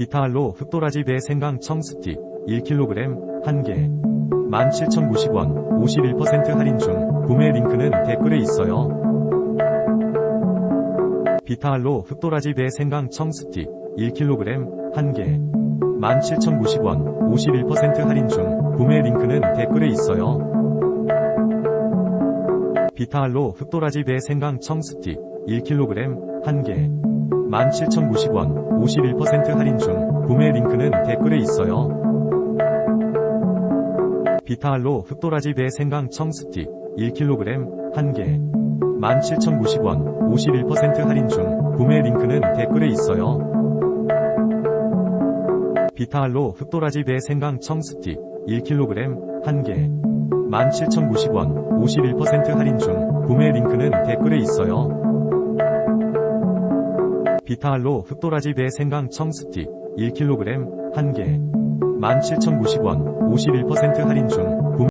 비타알로 흑도라지 배 생강 청 스틱 1kg 1개 17,090원 51% 할인 중 구매 링크는 댓글에 있어요. 비타알로 흑도라지 배 생강 청 스틱 1kg 1개 17,090원 51% 할인 중 구매 링크는 댓글에 있어요. 비타알로 흑도라지 배 생강 청 스틱 1kg 1개 17,090원 51% 할인 중 구매 링크는 댓글에 있어요. 비타알로 흑도라지 배 생강 청 스틱 1kg 1개 17,090원 51% 할인 중 구매 링크는 댓글에 있어요. 비타알로 흑도라지 배 생강 청 스틱 1kg 1개 17,090원 51% 할인 중 구매 링크는 댓글에 있어요. 비타알로 흑도라지 배 생강 청 스틱 1kg 1개. 17,090원 51% 할인 중